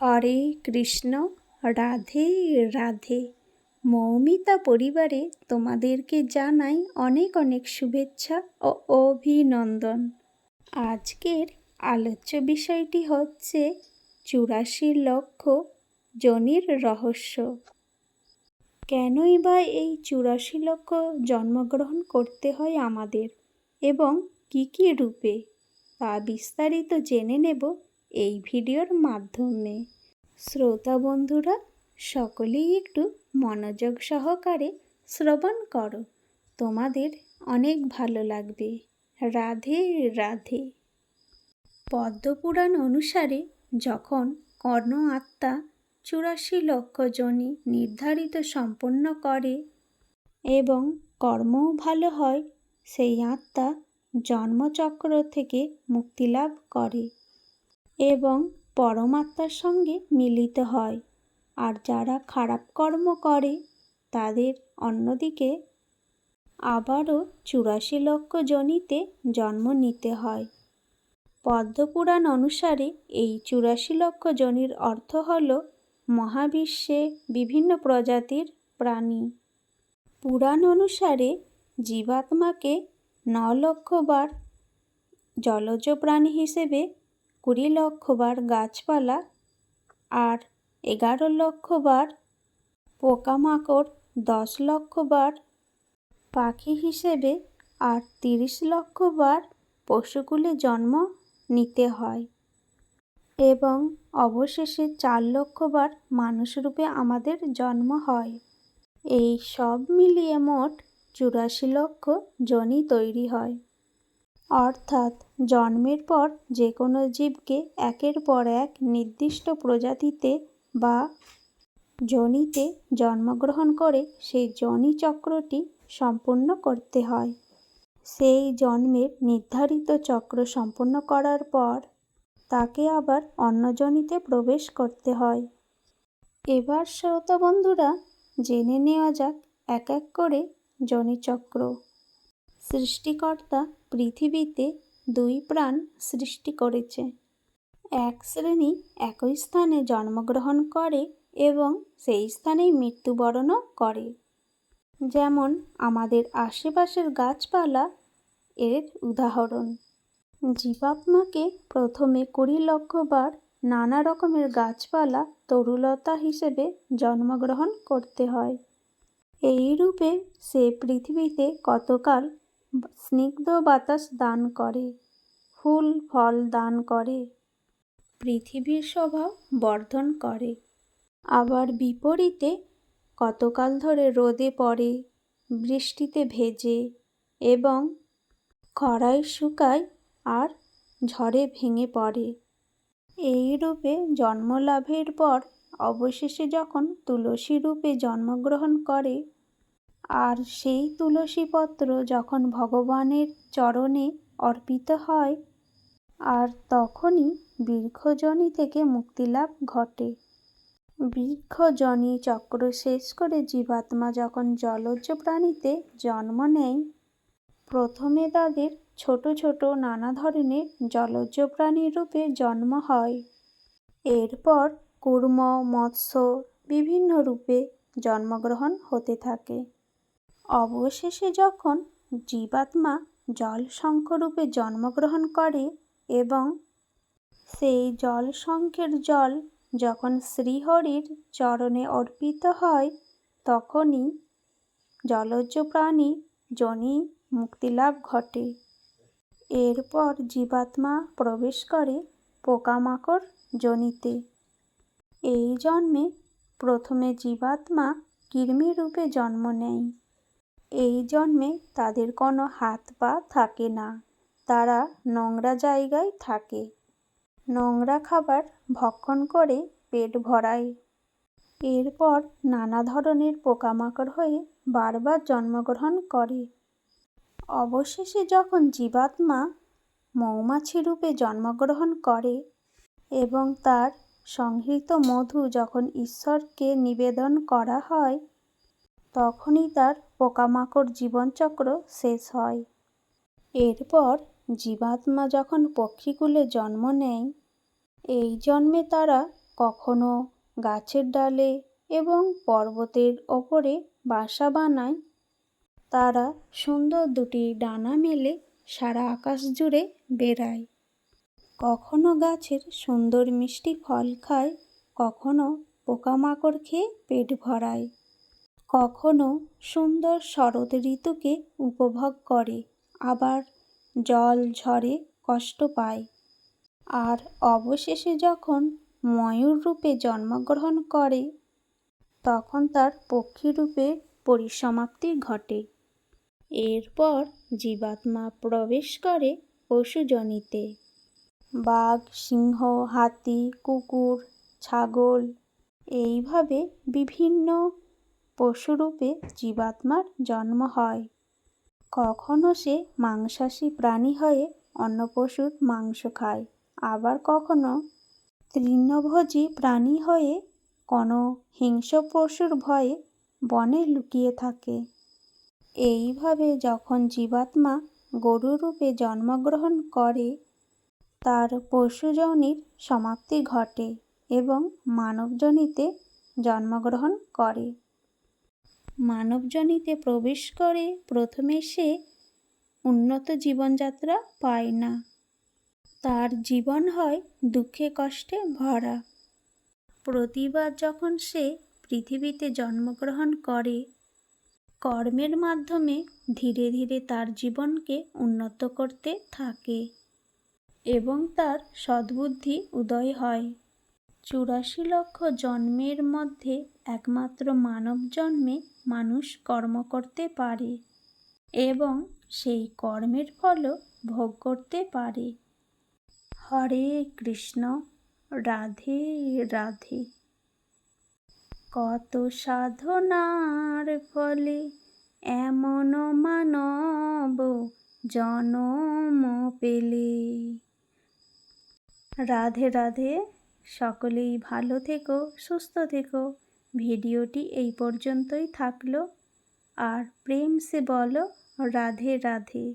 হরে কৃষ্ণ, রাধে রাধে। মৌমিতা পরিবারে তোমাদেরকে জানাই অনেক অনেক শুভেচ্ছা ও অভিনন্দন। আজকের আলোচ্য বিষয়টি হচ্ছে চুরাশি লক্ষ জনির রহস্য। কেনই বা এই চুরাশি লক্ষ জন্মগ্রহণ করতে হয় আমাদের এবং কি কি রূপে তা বিস্তারিত জেনে নেব এই ভিডিওর মাধ্যমে। শ্রোতা বন্ধুরা, সকলেই একটু মনোযোগ সহকারে শ্রবণ করো। তোমাদের অনেক ভালো লাগবে। রাধে রাধে। পদ্মপুরাণ অনুসারে যখন কর্ণ আত্মা চুরাশি লক্ষ জনি নির্ধারিত সম্পন্ন করে এবং কর্মও ভালো হয়, সেই আত্মা জন্মচক্র থেকে মুক্তিলাভ করে। এবং পরমাত্মার সঙ্গে মিলিত হয়। আর যারা খারাপ কর্ম করে, তাদের অন্যদিকে আবারও চুরাশি লক্ষ জনিতে জন্ম নিতে হয়। পদ্মপুরাণ অনুসারে এই চুরাশি লক্ষ জনির অর্থ হল মহাবিশ্বে বিভিন্ন প্রজাতির প্রাণী। পুরাণ অনুসারে জীবাত্মাকে ন লক্ষ বার জলজ প্রাণী হিসেবে কুড়ি লক্ষ বার গাছপালা আর এগারো লক্ষ বার পোকামাকড়, দশ লক্ষ বার পাখি হিসেবে আর তিরিশ লক্ষ বার পশুকুলে জন্ম নিতে হয়। এবং অবশেষে চার লক্ষ বার মানুষরূপে আমাদের জন্ম হয়। এই সব মিলিয়ে মোট চুরাশি লক্ষ জনি তৈরি হয়। অর্থাৎ জন্মের পর যে কোনো জীবকে একের পর এক নির্দিষ্ট প্রজাতিতে বা জনিতে জন্মগ্রহণ করে সেই জনি চক্রটি সম্পূর্ণ করতে হয়। সেই জন্মের নির্ধারিত চক্র সম্পন্ন করার পর তাকে আবার অন্য জনিতে প্রবেশ করতে হয়। এবার শ্রোতা বন্ধুরা, জেনে নেওয়া যাক এক এক করে জনিচক্র সৃষ্টিকর্তা পৃথিবীতে দুই প্রাণ সৃষ্টি করেছে। এক শ্রেণি একই স্থানে জন্মগ্রহণ করে এবং সেই স্থানেই মৃত্যুবরণও করে। যেমন আমাদের আশেপাশের গাছপালা এর উদাহরণ। জীবাত্মাকে প্রথমে কুড়ি লক্ষ বার নানা রকমের গাছপালা তরুলতা হিসেবে জন্মগ্রহণ করতে হয়। এই রূপে সে পৃথিবীতে কতকাল স্নিগ্ধ বাতাস দান করে, ফুল, ফল দান করে। পৃথিবীর স্বভাব বর্ধন করে। আবার বিপরীতে কতকাল ধরে রোদে পড়ে, বৃষ্টিতে ভেজে এবং খরায় শুকায় আর ঝড়ে ভেঙে পড়ে। এই রূপে জন্মলাভের পর অবশেষে যখন তুলসী রূপে জন্মগ্রহণ করে আর সেই তুলসী পত্র যখন ভগবানের চরণে অর্পিত হয়, আর তখনই বৃক্ষজনি থেকে মুক্তিলাভ ঘটে। বৃক্ষজনি চক্র শেষ করে জীবাত্মা যখন জলজ প্রাণীতে জন্ম নেয়, প্রথমে তাদের ছোট ছোট নানা ধরনের জলজ প্রাণীর রূপে জন্ম হয়। এরপর কুর্ম, মৎস্য বিভিন্ন রূপে জন্মগ্রহণ হতে থাকে। অবশেষে যখন জীবাত্মা জল শঙ্খরূপে জন্মগ্রহণ করে এবং সেই জল শঙ্খের জল যখন শ্রীহরির চরণে অর্পিত হয়, তখনই জলজ প্রাণী জনি মুক্তিলাভ ঘটে। এরপর জীবাত্মা প্রবেশ করে পোকামাকড় জনিতে। এই জন্মে প্রথমে জীবাত্মা কৃমি রূপে জন্ম নেয়। এই জন্মে তাদের কোনো হাত পা থাকে না। তারা নোংরা জায়গায় থাকে। নোংরা খাবার ভক্ষণ করে পেট ভরায়। এরপর নানা ধরনের পোকামাকড় হয়ে বারবার জন্মগ্রহণ করে। অবশেষে যখন জীবাত্মা মৌমাছি রূপে জন্মগ্রহণ করে এবং তার সংহৃত মধু যখন ঈশ্বরকে নিবেদন করা হয়, তখনই তার পোকামাকড় জীবনচক্র শেষ হয়। এরপর জীবাত্মা যখন পক্ষীকুলে জন্ম নেয়, এই জন্মে তারা কখনো গাছের ডালে এবং পর্বতের ওপরে বাসা বানায়। তারা সুন্দর দুটি ডানা মেলে সারা আকাশ জুড়ে বেড়ায়। কখনো গাছের সুন্দর মিষ্টি ফল খায়, কখনো পোকামাকড় খেয়ে পেট ভরায়। কখনো সুন্দর শরৎ ঋতুকে উপভোগ করে, আবার জল ঝড়ে কষ্ট পায়। আর অবশেষে যখন ময়ূর রূপে জন্মগ্রহণ করে, তখন তার পক্ষী রূপে পরিসমাপ্তি ঘটে। এরপর জীবাত্মা প্রবেশ করে পশুজনিতে। বাঘ, সিংহ, হাতি, কুকুর, ছাগল, এইভাবে বিভিন্ন পশুরূপে জীবাত্মার জন্ম হয়। কখনো সে মাংসাশী প্রাণী হয়ে অন্য পশুর মাংস খায়। আবার কখনো তৃণভোজী প্রাণী হয়ে কোনো হিংস্র পশুর ভয়ে বনে লুকিয়ে থাকে। এইভাবে যখন জীবাত্মা গরুরূপে জন্মগ্রহণ করে, তার পশুজনির সমাপ্তি ঘটে এবং মানবজনিতে জন্মগ্রহণ করে। মানবজনিতে প্রবেশ করে প্রথমে সে উন্নত জীবনযাত্রা পায় না। তার জীবন হয় দুঃখে কষ্টে ভরা। প্রতিবার যখন সে পৃথিবীতে জন্মগ্রহণ করে, কর্মের মাধ্যমে ধীরে ধীরে তার জীবনকে উন্নত করতে থাকে এবং তার সদ্বুদ্ধি উদয় হয়। চুরাশি লক্ষ জন্মের মধ্যে একমাত্র মানব জন্মে মানুষ কর্ম করতে পারে এবং সেই কর্মের ফলও ভোগ করতে পারে। হরে কৃষ্ণ, রাধে রাধে। কত সাধনার ফলে এমন মানব জনম পেলে। রাধে রাধে। সকলেই ভালো থেকো, সুস্থ থেকো। ভিডিওটি এই পর্যন্তই থাকল। আর প্রেম সে বলো, রাধে রাধে।